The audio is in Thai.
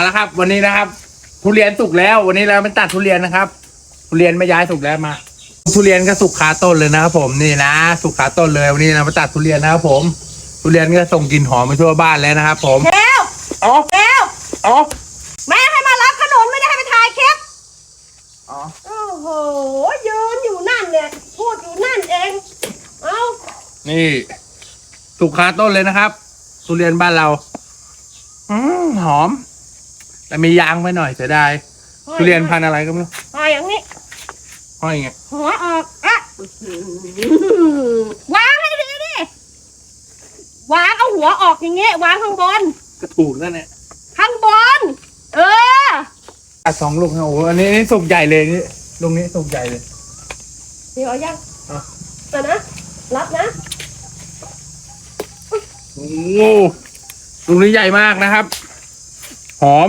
เอาละครับ วันนี้นะครับ ทุเรียนสุกแล้ว วันนี้เราไปตัดทุเรียนนะครับ ทุเรียนไม่ย้ายสุกแล้วมา ทุเรียนก็สุกคาต้นเลยนะครับผมนี่นะ สุกคาต้นเลยวันนี้เราไปตัดทุเรียนนะครับผม ทุเรียนก็ส่งกลิ่นหอมไปทั่วบ้านแล้วนะครับ ผมเร็วอ๋อเร็วอ๋อแม่ให้มารับขนุนไม่ได้ให้ไปถ่ายคลิปอ๋อโอ้โหยืนอยู่นั่นเนี่ยพูดอยู่นั่นเองเอ้านี่ สุกคาต้นเลยนะครับ ทุเรียนบ้านเรา อืมหอม แต่มียางไปหน่อยเสียดายทุเรียนพันธุ์อะไรก็ไม่รู้ถ่ายอย่างนี้ ห้อยไงหัวออกอะวางให้ดีดิวางเอาหัวออกอย่างเงี้ยวางข้างบน ก็ถูกนั่นแหละข้างบน เออตัดสองลูกนะโอ้โหอันนี้นี่สุกใหญ่เลยนี่ลูกนี้สุกใหญ่เลย เดี๋ยวเอายังอะแต่นะ รับนะ โอ้โหลูกนี้ใหญ่มากนะครับ หอม